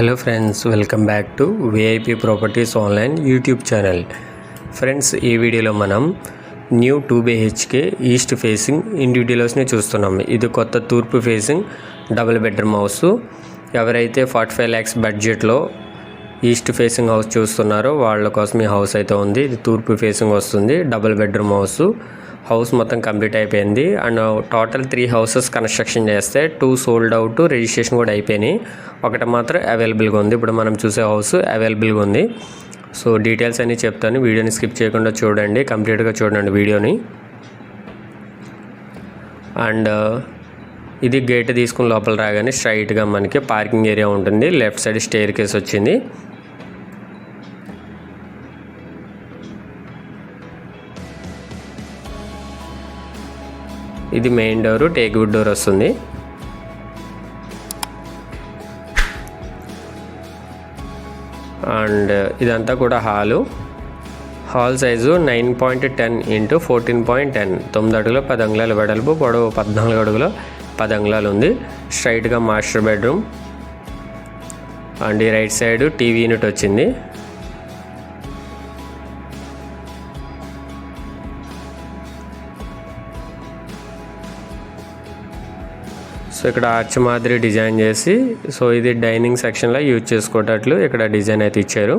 Hello friends welcome back to VIP properties online YouTube channel. Friends ఈ వీడియోలో మనం new two BHK east facing ఇండివిజువల్స్ని చూస్తున్నాం. ఇది కొత్త తూర్పు ఫేసింగ్ డబుల్ బెడ్రూమ్ హౌస్. ఎవరైతే ఫార్టీ ఫైవ్ ల్యాక్స్ బడ్జెట్లో ఈస్ట్ ఫేసింగ్ హౌస్ చూస్తున్నారో వాళ్ళ కోసం ఈ హౌస్ అయితే ఉంది. ఇది తూర్పు ఫేసింగ్ వస్తుంది డబుల్ బెడ్రూమ్ హౌస్. హౌస్ మొత్తం కంప్లీట్ అయిపోయింది. And total three houses construction చేస్తే టూ సోల్డ్ అవుట్ రిజిస్ట్రేషన్ కూడా అయిపోయినాయి. ఒకటి మాత్రం అవైలబుల్గా ఉంది. ఇప్పుడు మనం చూసే హౌస్ అవైలబుల్గా ఉంది. సో డీటెయిల్స్ అన్నీ చెప్తాను. వీడియోని స్కిప్ చేయకుండా చూడండి. కంప్లీట్గా చూడండి వీడియోని. అండ్ ఇది గేట్ తీసుకుని లోపల రాగానే స్ట్రైట్గా మనకి పార్కింగ్ ఏరియా ఉంటుంది. లెఫ్ట్ సైడ్ స్టేర్ కేస్ వచ్చింది. ఇది మెయిన్ డోర్ టేక్వుడ్ డోర్ వస్తుంది. అండ్ ఇదంతా కూడా hall. Hall size nine point ten into fourteen point ten. తొమ్మిది అడుగులు పది అంగుళాలు వెడల్పు పొడవు పద్నాలుగు అడుగులు పది అంగుళాలు ఉంది. స్ట్రైట్గా మాస్టర్ బెడ్రూమ్ అండ్ ఈ రైట్ సైడ్ టీవీ యూనిట్ వచ్చింది. సో ఇక్కడ ఆర్చ్ మాదిరి డిజైన్ చేసి సో ఇది డైనింగ్ సెక్షన్లో యూజ్ చేసుకోవటట్లు ఇక్కడ డిజైన్ అయితే ఇచ్చారు.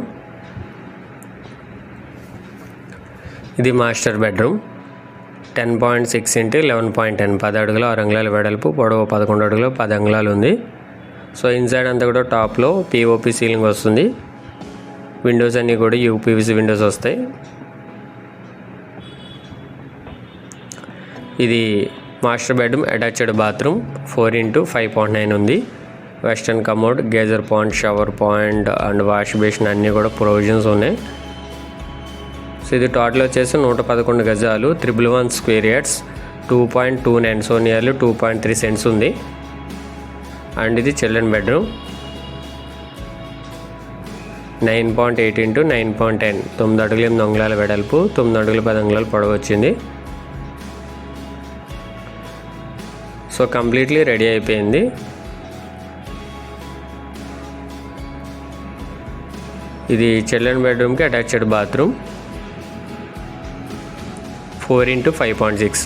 ఇది master bedroom ten point six into eleven point ten పది అడుగులు ఆరు అంగుళాల వెడల్పు పొడవు పదకొండు అడుగులు పది అంగుళాలు ఉంది. సో ఇన్సైడ్ అంతా కూడా టాప్లో పిఓపి సీలింగ్ వస్తుంది. విండోస్ అన్నీ కూడా యూపీవీసీ విండోస్ వస్తాయి. ఇది master bedroom attached bathroom four into five point nine ఉంది. Western commode geyser point shower point and wash basin అన్నీ కూడా ప్రొవిజన్స్ ఉన్నాయి. సో ఇది టోటల్ వచ్చేసి నూట పదకొండు గజాలు triple one square yards two point two nine so nearly two point three cents ఉంది. అండ్ ఇది children bedroom. Nine point eight into nine point ten తొమ్మిది అడుగులు ఎనిమిది అంగుళాల వెడల్పు తొమ్మిది అడుగులు పది అంగుళాలు పొడవు వచ్చింది. సో కంప్లీట్లీ రెడీ అయిపోయింది. ఇది చిల్డ్రన్ బెడ్రూమ్కి attached bathroom. Four into five point six.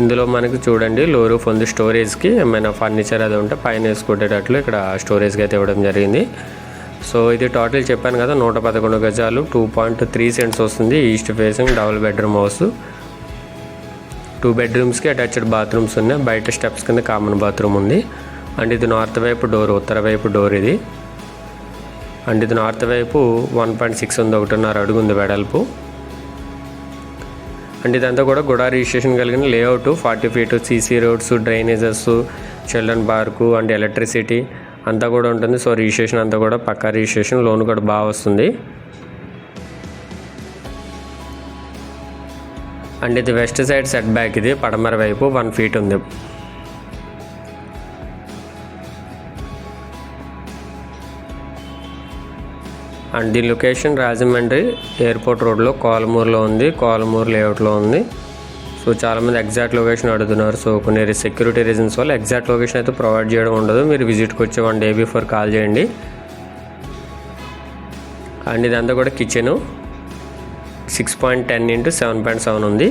ఇందులో మనకు చూడండి లో రూఫ్ ఉంది స్టోరేజ్కి ఏమైనా ఫర్నిచర్ అది ఉంటే పైన వేసుకునేటట్లు ఇక్కడ స్టోరేజ్కి అయితే ఇవ్వడం జరిగింది. సో ఇది టోటల్ చెప్పాను కదా నూట పదకొండు గజాలు టూ పాయింట్ త్రీ సెంట్స్ వస్తుంది east facing double bedroom house. Two బెడ్రూమ్స్కి attached bathrooms ఉన్నాయి. బయట స్టెప్స్ కింద కామన్ బాత్రూమ్ ఉంది. అండ్ ఇది నార్త్ వైపు డోర్ ఉత్తర వైపు డోర్ ఇది. అండ్ ఇది నార్త్ వైపు వన్ పాయింట్ సిక్స్ ఉంది ఒకటిన్నర అడుగు ఉంది వెడల్పు. అండ్ ఇదంతా కూడా గుడా రిజిస్ట్రేషన్ కలిగిన layout forty feet CC roads drainages children park and electricity అంతా కూడా ఉంటుంది. సో రిజిస్ట్రేషన్ అంతా కూడా పక్కా రిజిస్ట్రేషన్ లోన్ కూడా బాగా వస్తుంది. అండ్ ఇది వెస్ట్ సైడ్ సెట్ బ్యాక్ ఇది పడమర వైపు వన్ ఫీట్ ఉంది. అండ్ దీని లొకేషన్ రాజమండ్రి ఎయిర్పోర్ట్ రోడ్లో కోలమూరులో ఉంది కోలమూరు లేఅవుట్లో ఉంది. సో చాలామంది ఎగ్జాక్ట్ లొకేషన్ అడుగుతున్నారు. సో కొన్ని సెక్యూరిటీ రీజన్స్ వల్ల ఎగ్జాక్ట్ లొకేషన్ అయితే ప్రొవైడ్ చేయడం ఉండదు. మీరు విజిట్కి వచ్చి వన్ డే బిఫోర్ కాల్ చేయండి. అండ్ ఇదంతా కూడా kitchen. Six point ten into seven point seven ఉంది.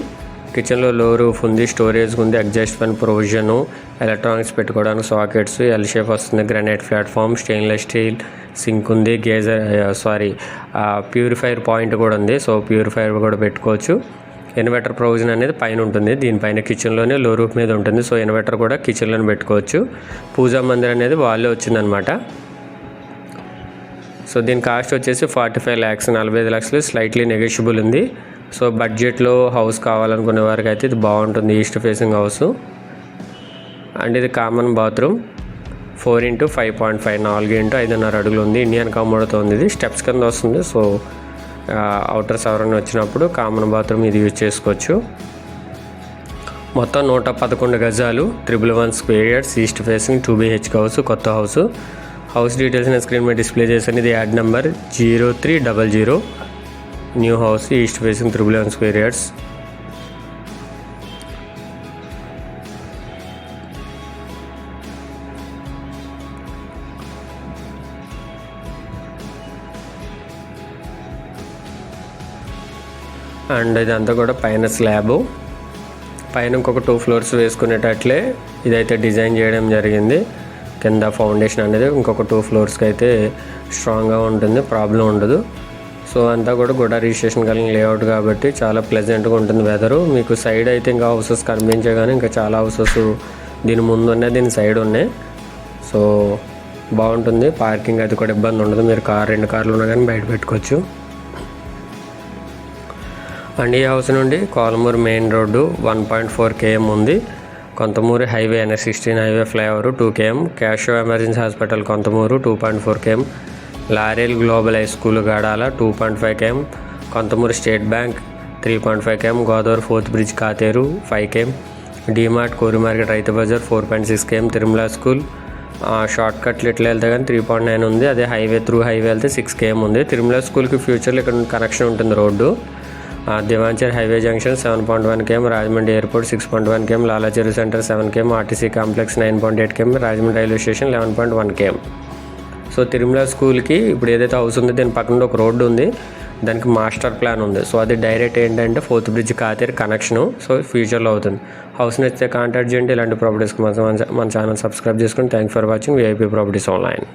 కిచెన్లో లో రూఫ్ ఉంది స్టోరేజ్ ఉంది అడ్జస్ట్ ఫ్యాన్ ప్రొవిజను ఎలక్ట్రానిక్స్ పెట్టుకోవడానికి సాకెట్స్ ఎల్ షేప్ వస్తుంది granite platform stainless steel sink ఉంది గేజర్ సారీ ప్యూరిఫైర్ పాయింట్ కూడా ఉంది. సో ప్యూరిఫైర్ కూడా పెట్టుకోవచ్చు. ఇన్వర్టర్ ప్రొవిజన్ అనేది పైన ఉంటుంది. దీనిపైన కిచెన్లోనే లో రూఫ్ మీద ఉంటుంది. సో ఇన్వర్టర్ కూడా కిచెన్లోనే పెట్టుకోవచ్చు. పూజా మందిర్ అనేది వాళ్ళే వచ్చిందనమాట. సో దీని కాస్ట్ వచ్చేసి ఫార్టీ ఫైవ్ ల్యాక్స్ నలభై ఐదు లక్షలు. స్లైట్లీ నెగోషియబుల్ ఉంది. సో బడ్జెట్లో హౌస్ కావాలనుకునే వారికి అయితే ఇది బాగుంటుంది. ఈస్ట్ ఫేసింగ్ హౌస్ అండ్ ఇది common bathroom four into five point five నాలుగు ఇంటూ ఐదున్నర అడుగులు ఉంది. ఇండియన్ కామోడ్తో ఉంది ఇది. స్టెప్స్ కింద వస్తుంది. సో అవుటర్ సవరణ వచ్చినప్పుడు కామన్ బాత్రూమ్ ఇది యూజ్ చేసుకోవచ్చు. మొత్తం నూట పదకొండు గజాలు triple one square east facing two BH house కొత్త హౌస్ హౌస్ డీటెయిల్స్ నా స్క్రీన్ మీద డిస్ప్లే చేశాను. ఇది ad number zero three double zero new house east facing triple one square yards. And ఇదంతా కూడా పైన స్లాబు. పైన ఇంకొక టూ ఫ్లోర్స్ వేసుకునేటట్లే ఇదైతే డిజైన్ చేయడం జరిగింది. కింద ఫౌండేషన్ అనేది ఇంకొక టూ ఫ్లోర్స్కి అయితే స్ట్రాంగ్గా ఉంటుంది ప్రాబ్లం ఉండదు. సో అంతా కూడా గుడా రిజిస్ట్రేషన్ కలిగిన లేఅవుట్ కాబట్టి చాలా ప్లెజెంట్గా ఉంటుంది వెదరు మీకు సైడ్ అయితే ఇంకా హౌసెస్ కనిపించే కానీ ఇంకా చాలా హౌసెస్ దీని ముందు ఉన్నాయి దీని సైడ్ ఉన్నాయి. సో బాగుంటుంది. పార్కింగ్ అది కూడా ఇబ్బంది ఉండదు. మీరు కార్ రెండు కార్లు ఉన్నా కానీ బయట పెట్టుకోవచ్చు. అండ్ ఈ హౌస్ నుండి Kolamuru main road one point four KM ఉంది. కొంతమూరు హైవే అనే sixteen highway flyover two KM క్యాషో emergency hospital Kontamuru two point four KM Laurel global high school Gadala two point five KM Kontamuru state bank three point five KM Godavari fourth bridge Katheru five KM DMart Kori market Rythu Bazar four point six KM Tirumala school short కట్లు ఇట్లా వెళ్తే కానీ three point nine ఉంది. అదే highway through highway వెళ్తే six KM ఉంది. తిరుమల స్కూల్కి ఫ్యూచర్లో ఇక్కడ కనెక్షన్ ఉంటుంది road. దివాంచర్ highway junction seven point one KM Rajahmundry airport six point one KM Lalacheru centre seven KM RTC complex nine point eight KM Rajahmundry railway station eleven point one KM so Tirumala స్కూల్కి ఇప్పుడు ఏదైతే house ఉందో దీని పక్కన ఒక road ఉంది. దానికి master plan ఉంది. సో అది డైరెక్ట్ ఏంటంటే fourth bridge Katheru connection. So ఫ్యూచర్లో అవుతుంది. హౌస్ నచ్చితే కాంటాక్ట్ చేయండి. ఇలాంటి ప్రాపర్టీస్కి మన మన ఛానల్ సబ్స్క్రైబ్ చేసుకుని thank for watching. VIP properties online.